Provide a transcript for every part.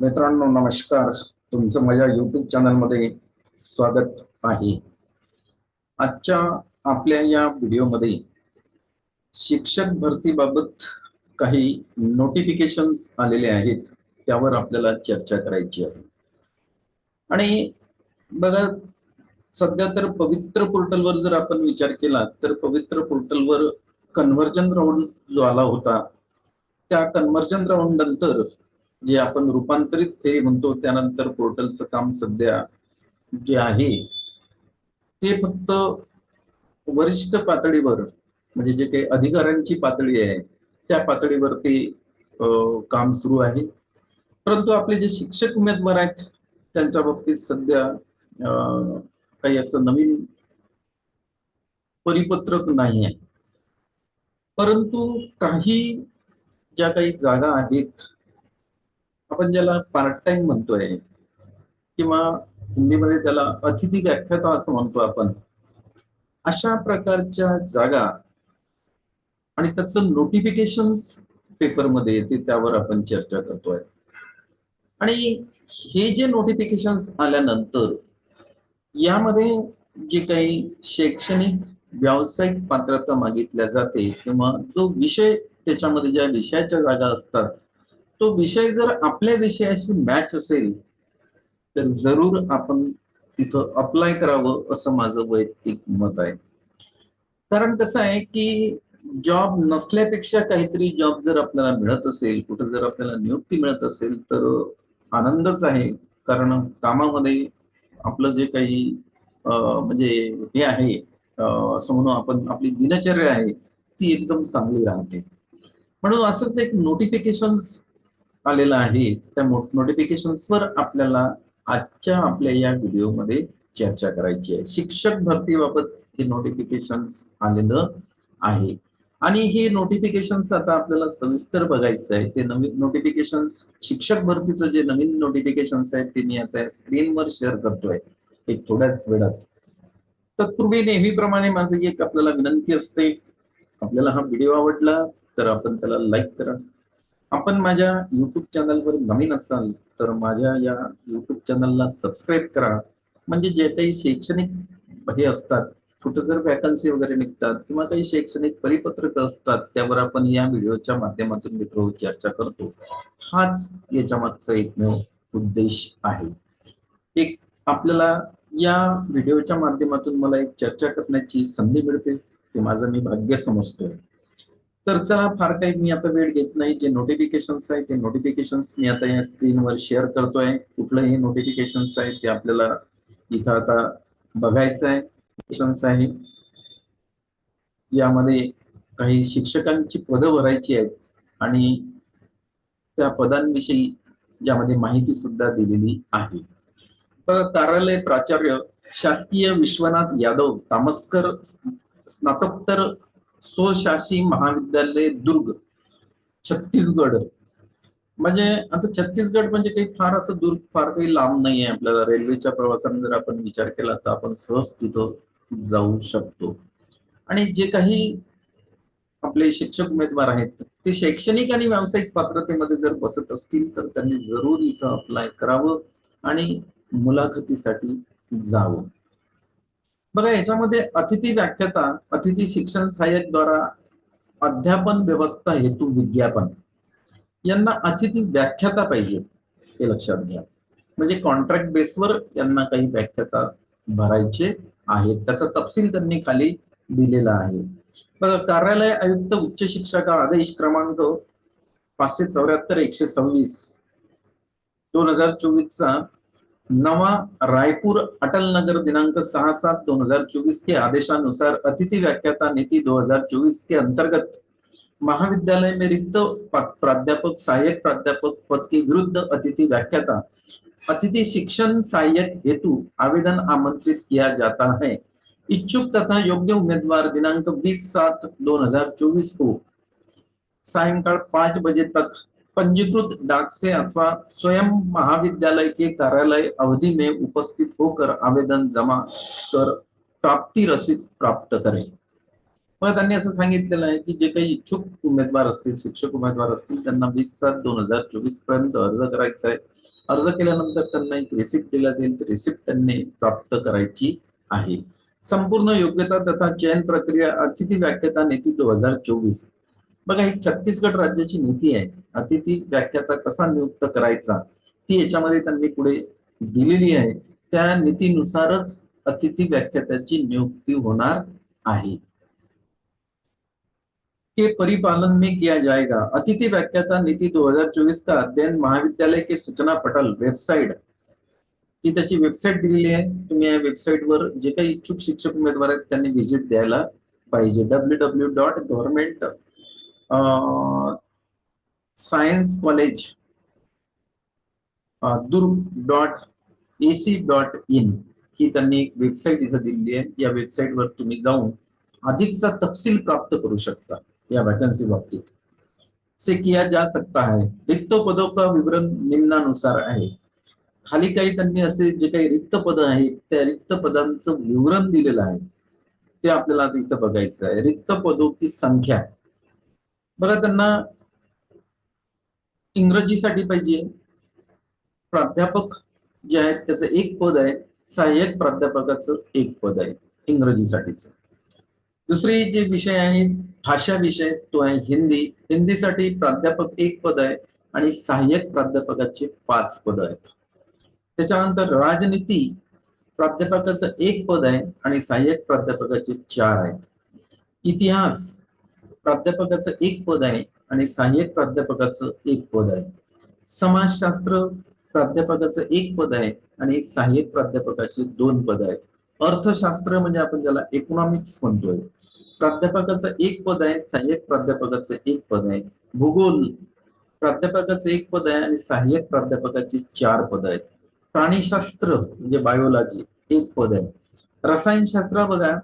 मित्रांनो नमस्कार. तुमचं माझ्या युट्यूब चॅनलमध्ये स्वागत आहे. आजच्या आपल्या या व्हिडिओमध्ये शिक्षक भरतीबाबत काही नोटिफिकेशन्स आलेले आहेत त्यावर आपल्याला चर्चा करायची आहे. आणि बघा सध्या तर पवित्र पोर्टलवर जर आपण विचार केला तर पवित्र पोर्टलवर कन्व्हर्जन राऊंड जो आला होता त्या कन्व्हर्जन राऊंड नंतर जे आपण रूपांतरित फेरी म्हणतो त्यानंतर पोर्टलचं काम सध्या जे आहे ते फक्त वरिष्ठ पातळीवर म्हणजे जे काही अधिकाऱ्यांची पातळी आहे त्या पातळीवरती काम सुरू आहे. परंतु आपले जे शिक्षक उमेदवार आहेत त्यांच्या बाबतीत सध्या काही असं नवीन परिपत्रक नाही आहे. परंतु काही ज्या काही जागा आहेत आपण ज्याला पार्ट टाइम म्हणतोय किंवा हिंदीमध्ये त्याला अतिथी व्याख्याता असं म्हणतो आपण अशा प्रकारच्या जागा आणि त्याचं नोटिफिकेशन पेपरमध्ये येते त्यावर आपण चर्चा करतोय. आणि हे जे नोटिफिकेशन आल्यानंतर यामध्ये जे काही शैक्षणिक व्यावसायिक पात्रता मागितल्या जाते किंवा जो विषय त्याच्यामध्ये ज्या विषयाच्या जागा असतात तो विषय जर आपल्या विषयाशी मॅच असेल तर जरूर आपण तिथं अप्लाय करावं असं माझं वैयक्तिक मत आहे. कारण कसं आहे की जॉब नसल्यापेक्षा काहीतरी जॉब जर आपल्याला मिळत असेल कुठं जर आपल्याला नियुक्ती मिळत असेल तर आनंदच आहे. कारण कामामध्ये आपलं जे काही म्हणजे हे आहे असं म्हणू आपण आपली दिनचर्या आहे ती एकदम चांगली राहते. म्हणून असंच एक नोटिफिकेशन आलेलं आहे त्या नोटिफिकेशन्सवर आपल्याला आजच्या आपल्या या व्हिडिओमध्ये चर्चा करायची आहे. शिक्षक भरतीबाबत हे नोटिफिकेशन आलेलं आहे. आणि हे नोटिफिकेशन्स आता आपल्याला सविस्तर बघायचं आहे. ते नवीन नोटिफिकेशन्स शिक्षक भरतीचं जे नवीन नोटिफिकेशन्स आहेत ते मी आता स्क्रीनवर शेअर करतोय. एक थोड्याच वेळात. तत्पूर्वी नेहमीप्रमाणे माझी एक आपल्याला विनंती असते. आपल्याला हा व्हिडिओ आवडला तर आपण त्याला लाईक करा. आपण माझ्या युट्यूब चॅनलवर नवीन असाल तर माझ्या या युट्यूब चॅनलला सबस्क्राईब करा. म्हणजे जे काही शैक्षणिक हे असतात कुठं जर वॅकन्सी वगैरे निघतात किंवा काही शैक्षणिक परिपत्रक असतात त्यावर आपण या व्हिडिओच्या माध्यमातून मित्र चर्चा करतो. हाच याच्या मागचा एकमेव उद्देश आहे. एक आपल्याला या व्हिडिओच्या माध्यमातून मला एक चर्चा करण्याची संधी मिळते ते माझं मी भाग्य समजतोय. तर चला फार काही मी आता वेळ घेत नाही. जे नोटिफिकेशन्स आहे ते नोटिफिकेशन्स मी आता या स्क्रीनवर शेअर करतोय. कुठलं हे नोटिफिकेशन्स आहे ते आपल्याला इथं आता बघायचं आहे आहे. यामध्ये काही शिक्षकांची पदं भरायची आहेत आणि त्या पदांविषयी यामध्ये माहिती सुद्धा दिलेली आहे. कार्यालय प्राचार्य शासकीय विश्वनाथ यादव तामस्कर स्नातकोत्तर स्वशासी महाविद्यालय दुर्ग छत्तीसगड. म्हणजे आता छत्तीसगड म्हणजे काही फार असं दूर फार काही लांब नाही आहे आपल्याला. रेल्वेच्या प्रवासाने जर आपण विचार केला तर आपण सहज तिथं जाऊ शकतो. आणि जे काही आपले शिक्षक उमेदवार आहेत ते शैक्षणिक आणि व्यावसायिक पात्रतेमध्ये जर बसत असतील तर त्यांनी जरूर इथं अप्लाय करावं आणि मुलाखतीसाठी जावं. बघा याच्यामध्ये अतिथी व्याख्याता अतिथी शिक्षण सहाय्यक द्वारा अध्यापन व्यवस्था हेतू विज्ञापन. यांना अतिथी व्याख्याता पाहिजे हे लक्षात घ्या. म्हणजे कॉन्ट्रॅक्ट बेसवर यांना काही व्याख्याता भरायचे आहेत. त्याचा तपशील त्यांनी खाली दिलेला आहे. बघा कार्यालय आयुक्त उच्च शिक्षक आदेश क्रमांक पाचशे चौऱ्याहत्तर एकशे सव्वीस. दोन हजार चोवीसचा नवा रायपुर अटल नगर दिनांक सहा सात दोन हज़ार चौबीस के आदेशानुसार अतिथि व्याख्याता नीति 2024 के अंतर्गत महाविद्यालय में रिक्त प्राध्यापक सहायक प्राध्यापक पद के विरुद्ध अतिथि व्याख्याता। अतिथि शिक्षण सहायक हेतु आवेदन आमंत्रित किया जाता है। इच्छुक तथा योग्य उम्मीदवार दिनांक 20 सात 2024 को सायंकाल पाँच बजे तक पंजीकृत डाक से अथवा स्वयं महाविद्यालय के कार्यालय अवधि में उपस्थित होकर आवेदन जमा कर प्राप्ति रसीद प्राप्त करेल. मग त्यांनी असं सांगितलेलं आहे की जे काही इच्छुक उमेदवार असतील शिक्षक उमेदवार असतील त्यांना वीस सात दोन हजार चोवीसपर्यंत अर्ज करायचा आहे. अर्ज केल्यानंतर त्यांना एक रिसिप्ट दिला जाईल. रिसिप्ट त्यांनी प्राप्त करायची आहे. संपूर्ण योग्यता तथा चयन प्रक्रिया अतिथी व्याख्याता नीती दोन हजार चोवीस. बघा ही छत्तीसगड राज्याची नीती आहे. अतिथी व्याख्याता कसा नियुक्त करायचा ती याच्यामध्ये त्यांनी पुढे दिलेली आहे. त्या नीतीनुसारच अतिथी व्याख्यात्याची नियुक्ती होणार आहे. के परिपालन में किया जाएगा? अतिथि व्याख्याता नीति 2024 का अध्ययन महाविद्यालय के सूचना पटल वेबसाईट ही त्याची वेबसाईट दिलेली आहे. तुम्ही या वेबसाईटवर जे काही इच्छुक शिक्षक उमेदवार आहेत त्यांनी व्हिजिट द्यायला पाहिजे. W W dot government science college Durg dot A C dot in ही त्यांनी एक वेबसाईट इथं दिलेली आहे. या वेबसाईटवर तुम्ही जाऊन अधिकचा तपशील प्राप्त करू शकता या वैकेंसी बाबतीत. से किया जा सकता है. रिक्त पदों का विवरण निम्नानुसार आहे. खाली काही त्यांनी असे जे काही रिक्त पद आहेत, त्या रिक्त पदांचं विवरण दिलेलं आहे. ते आपल्याला इथं बघायचं आहे. रिक्त पदों की संख्या. बघा त्यांना इंग्रजीसाठी पाहिजे. प्राध्यापक जे आहेत त्याचं एक पद आहे. सहाय्यक प्राध्यापकाचं एक पद आहे इंग्रजीसाठीच. दुसरे जे विषय आहे भाषा विषय तो आहे हिंदी. हिंदीसाठी प्राध्यापक एक पद आहे आणि सहाय्यक प्राध्यापकाचे पाच पद आहेत. त्याच्यानंतर राजनीती प्राध्यापकाचं एक पद आहे आणि सहाय्यक प्राध्यापकाचे चार आहेत. इतिहास प्राध्यापकाचं एक पद आहे आणि सहाय्यक प्राध्यापकाचं एक पद आहे. समाजशास्त्र प्राध्यापकाचं एक पद आहे आणि सहाय्यक प्राध्यापकाचे दोन पद आहेत. अर्थशास्त्र म्हणजे आपण ज्याला इकॉनॉमिक्स म्हणतोय. प्राध्यापकाचं एक पद आहे सहाय्यक प्राध्यापकाचं एक पद आहे. भूगोल प्राध्यापकाचं एक पद आहे आणि सहाय्यक प्राध्यापकाचे चार पद आहेत. प्राणीशास्त्र म्हणजे बायोलॉजी एक पद आहे. रसायनशास्त्र बघा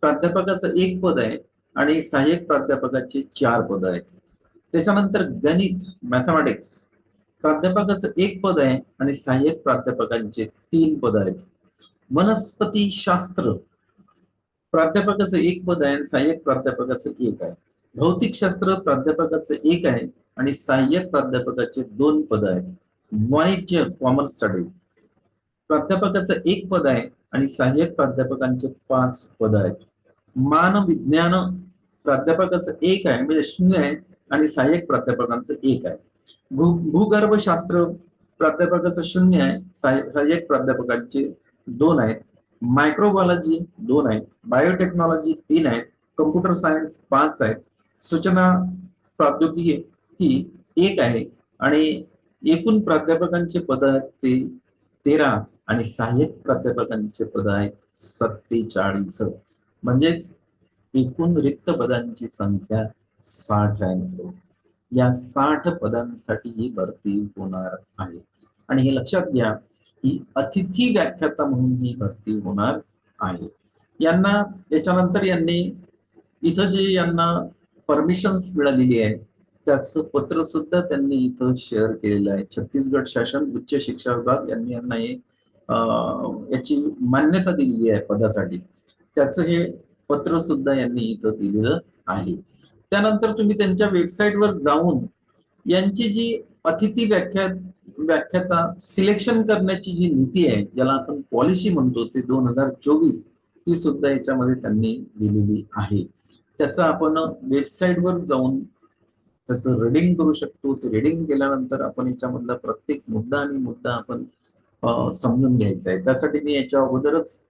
प्राध्यापकाचं एक पद आहे. आणि सहाय्यक प्राध्यापकाचे चार पद आहेत. त्याच्यानंतर गणित मॅथमॅटिक्स प्राध्यापकाचं एक पद आहे आणि सहाय्यक प्राध्यापकांचे तीन पद आहेत. वनस्पती शास्त्र प्राध्यापकाचं एक पद आहे आणि सहाय्यक प्राध्यापकाचं एक आहे. भौतिकशास्त्र प्राध्यापकाचं एक आहे आणि सहाय्यक प्राध्यापकाचे दोन पद आहेत. वाणिज्य कॉमर्स स्टडी प्राध्यापकाचं एक पद आहे आणि सहाय्यक प्राध्यापकांचे पाच पद आहेत. मानविज्ञान प्राध्यापकाचं एक आहे म्हणजे शून्य आहे आणि सहाय्यक प्राध्यापकांचं एक आहे. भू भूगर्भशास्त्र प्राध्यापकाचं शून्य आहे सहाय्यक प्राध्यापकांचे दोन आहेत. मायक्रोबायोलॉजी दोन आहेत बायोटेक्नॉलॉजी तीन आहेत कम्प्युटर सायन्स पाच आहेत. सूचना प्रौद्योगिकी एक आहे आणि एकूण प्राध्यापकांचे पद आहेत ते तेरा आणि सहाय्यक प्राध्यापकांचे पद आहेत सत्तेचाळीस. म्हणजेच एकूण रिक्त पदांची संख्या साठ आहे. या साठ पदांसाठी ही भरती होणार आहे. आणि हे लक्षात घ्या ही अतिथी व्याख्याता म्हणून ही भरती होणार आहे. यांना त्याच्यानंतर यांनी इथं जे यांना परमिशन्स मिळालेली आहे त्याचं पत्र सुद्धा त्यांनी इथं शेअर केलेलं आहे. छत्तीसगड शासन उच्च शिक्षा विभाग यांनी यांना हे याची मान्यता दिलेली आहे पदासाठी. त्याचं हे पत्र सुद्धा यांनी इथं दिलेलं आहे. त्यानंतर तुम्ही त्यांच्या वेबसाईटवर जाऊन यांची जी अतिथी व्याख्या व्याख्याता सिलेक्शन करण्याची जी नीती आहे ज्याला आपण पॉलिसी म्हणतो ते दोन हजार चोवीस ती सुद्धा याच्यामध्ये त्यांनी दिलेली आहे. त्याचं आपण वेबसाईटवर जाऊन त्याचं रिडिंग करू शकतो. ते रिडिंग केल्यानंतर आपण याच्यामधला प्रत्येक मुद्दा आणि मुद्दा आपण समजून घ्यायचा आहे. त्यासाठी मी याच्या अगोदरच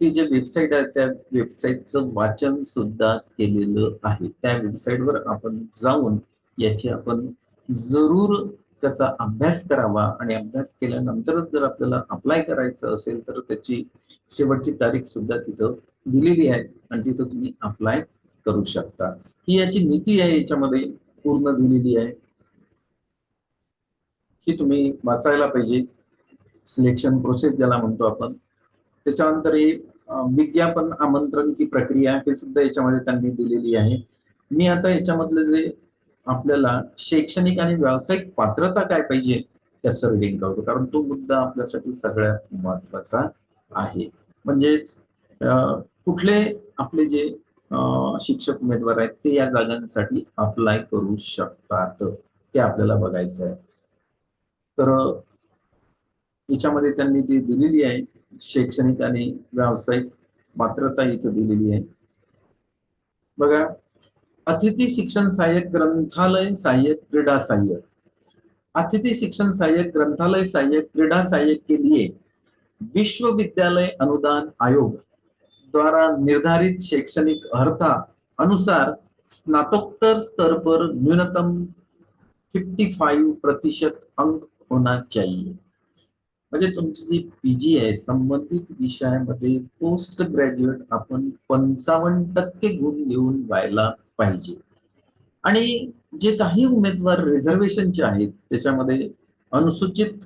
ती जे वेबसाईट आहे त्या वेबसाईटचं वाचन सुद्धा केलेलं आहे. त्या वेबसाईटवर आपण जाऊन याची आपण जरूर त्याचा अभ्यास करावा आणि अभ्यास केल्यानंतरच जर आपल्याला अप्लाय करायचं असेल तर त्याची शेवटची तारीख सुद्धा तिथं दिलेली आहे आणि तिथं तुम्ही अप्लाय करू शकता. ही याची नीती आहे याच्यामध्ये पूर्ण दिलेली आहे. ही तुम्ही वाचायला पाहिजे. सिलेक्शन प्रोसेस ज्याला म्हणतो आपण. त्याच्यानंतर ही विज्ञापन आमंत्रण की प्रक्रिया हे सुद्धा याच्यामध्ये त्यांनी दिलेली आहे. मी आता याच्यामधले जे आपल्याला शैक्षणिक आणि व्यावसायिक पात्रता काय पाहिजे त्याचं रिडिंग करतो. कारण तो मुद्दा आपल्यासाठी सगळ्यात महत्त्वाचा आहे. म्हणजेच कुठले आपले जे शिक्षक उमेदवार आहेत ते या जागांसाठी अप्लाय करू शकतात. ते आपल्याला बघायचं आहे तर याच्यामध्ये त्यांनी ती दिलेली आहे. शैक्षणिक आणि व्यावसायिक पात्रता इथं दिलेली आहे. बघा अतिथी शिक्षण सहाय्यक ग्रंथालय सहाय्यक क्रीडा सहाय्यक. अतिथि शिक्षण सहाय्यक ग्रंथालय सहाय्यक क्रीडा सहाय्यक के लिए विश्वविद्यालय अनुदान आयोग द्वारा निर्धारित शैक्षणिक अर्हता अनुसार स्नातोत्तर स्तर पर न्यूनतम 55 प्रतिशत अंक होना चाहिए। म्हणजे तुमची जी पीजी आहे संबंधित विषयामध्ये पोस्ट ग्रॅज्युएट आपण पंचावन्न टक्के गुण घेऊन व्हायला पाहिजे. आणि जे काही उमेदवार रिझर्वेशनचे आहेत त्याच्यामध्ये अनुसूचित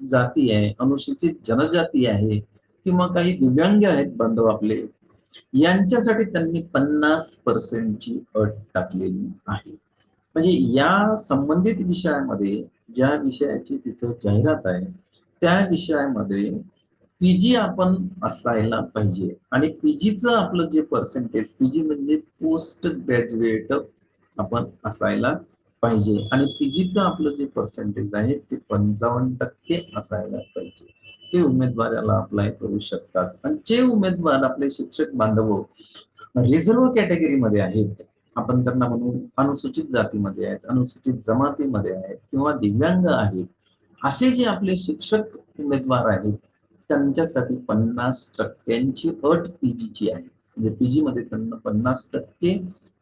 जाती आहे अनुसूचित जनजाती आहे किंवा काही दिव्यांग आहेत बांधव आपले यांच्यासाठी त्यांनी पन्नास पर्सेंटची अट टाकलेली आहे. म्हणजे या संबंधित विषयामध्ये ज्या विषयाची तिथं जाहिरात आहे त्या विषयामध्ये पीजी आपण असायला पाहिजे. आणि पीजीचं आपलं जे पर्सेंटेज पीजी म्हणजे पोस्ट ग्रॅज्युएट आपण असायला पाहिजे. आणि पीजीचं आपलं जे पर्सेंटेज आहे ते पंचावन्न टक्के असायला पाहिजे. ते उमेदवाराला अप्लाय करू शकतात. आणि जे उमेदवार आपले शिक्षक बांधव रिझर्व्ह कॅटेगरीमध्ये आहेत आपण त्यांना म्हणू अनुसूचित जातीमध्ये आहेत अनुसूचित जमातीमध्ये आहेत किंवा दिव्यांग आहेत असे जे आपले शिक्षक उमेदवार आहेत त्यांच्यासाठी पन्नास टक्क्यांची अट पीजीची आहे. म्हणजे पीजी मध्ये त्यांना पन्नास टक्के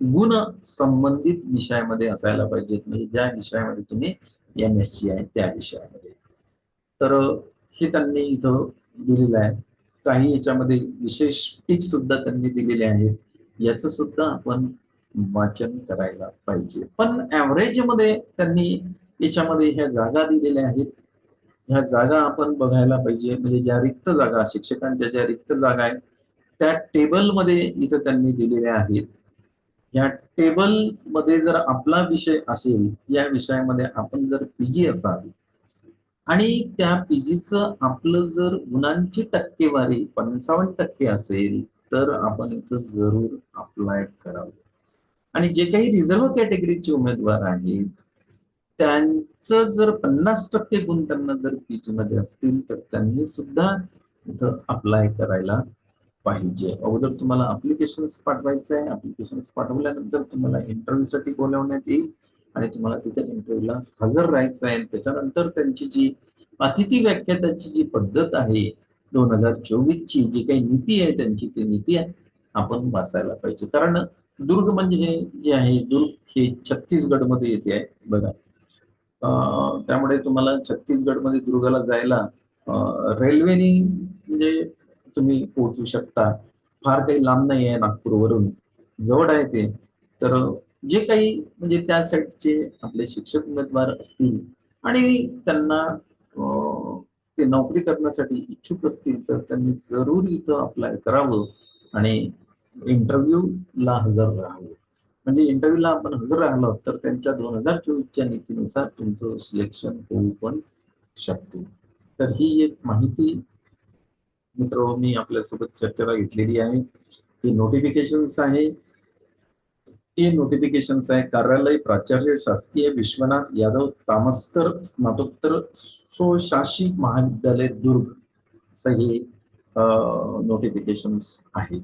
गुण संबंधित विषयामध्ये असायला पाहिजेत. म्हणजे ज्या विषयामध्ये तुम्ही एम एस सी आहे त्या विषयामध्ये. तर हे त्यांनी इथं दिलेलं आहे. काही याच्यामध्ये विशेष टिप्स सुद्धा त्यांनी दिलेले आहेत. याच सुद्धा आपण वाचन करायला पाहिजे. पण ऍव्हरेजमध्ये त्यांनी याच्यामध्ये ह्या जागा दिलेल्या आहेत. ह्या जागा आपण बघायला पाहिजे. म्हणजे ज्या रिक्त जागा शिक्षकांच्या ज्या रिक्त जागा आहेत त्या टेबलमध्ये इथं त्यांनी दिलेल्या आहेत. या टेबलमध्ये जर आपला विषय असेल या विषयामध्ये आपण जर पीजी असाल आणि त्या पीजीचं आपलं जर गुणांची टक्केवारी पंचावन्न टक्के असेल तर आपण इथं जरूर अप्लाय करावं. आणि जे काही रिझर्व्ह कॅटेगरीचे उमेदवार आहेत त्यांचं जर पन्नास टक्के गुण त्यांना जर पीजी मध्ये असतील तर त्यांनी सुद्धा इथं अप्लाय करायला पाहिजे. अगोदर तुम्हाला अप्लिकेशन पाठवायचं आहे अप्लिकेशन पाठवल्यानंतर तुम्हाला इंटरव्ह्यूसाठी बोलावण्यात येईल आणि तुम्हाला तिथे इंटरव्ह्यूला हजर राहायचं आहे. त्याच्यानंतर त्यांची जी अतिथी व्याख्याताची जी पद्धत आहे दोन हजार चोवीस ची जी काही नीती आहे त्यांची ती नीती आहे. आपण वाचायला पाहिजे. कारण दुर्ग म्हणजे हे जे आहे दुर्ग हे छत्तीसगडमध्ये येते आहे. बघा त्यामुळे तुम्हाला छत्तीसगडमध्ये दुर्गाला जायला रेल्वेनी म्हणजे तुम्ही पोहोचू शकता. फार काही लांब नाही आहे नागपूरवरून. जवळ आहे ते. तर जे काही म्हणजे त्या साईडचे आपले शिक्षक उमेदवार असतील आणि त्यांना ते नोकरी करण्यासाठी इच्छुक असतील तर त्यांनी जरूर इथं अप्लाय करावं आणि इंटरव्ह्यूला हजर राहावं. म्हणजे इंटरव्ह्यूला आपण हजर राहिलो तर त्यांच्या दोन हजार चोवीसच्या नीतीनुसार तुमचं सिलेक्शन होऊ पण शकते. तर ही एक माहिती मित्र मी आपल्यासोबत चर्चेला घेतलेली आहे. ही नोटिफिकेशन्स आहे. हे नोटिफिकेशन्स आहे कार्यालय प्राचार्य शासकीय विश्वनाथ यादव तामस्कर स्नातोत्तर स्वशासी महाविद्यालय दुर्ग. असं हे नोटिफिकेशन्स आहे.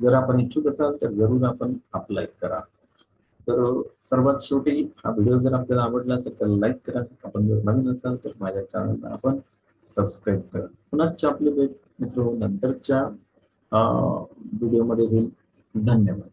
जर आपण इच्छुक असाल तर जरूर आपण अप्लाय करा. तर सर्वात शेवटी हा व्हिडिओ जर आपल्याला आवडला तर त्याला लाईक करा. आपण जर नवीन असाल तर माझ्या चॅनलला आपण सबस्क्राईब करा. पुन्हा आपले भेट मित्र नंतरच्या व्हिडिओमध्ये होईल धन्यवाद.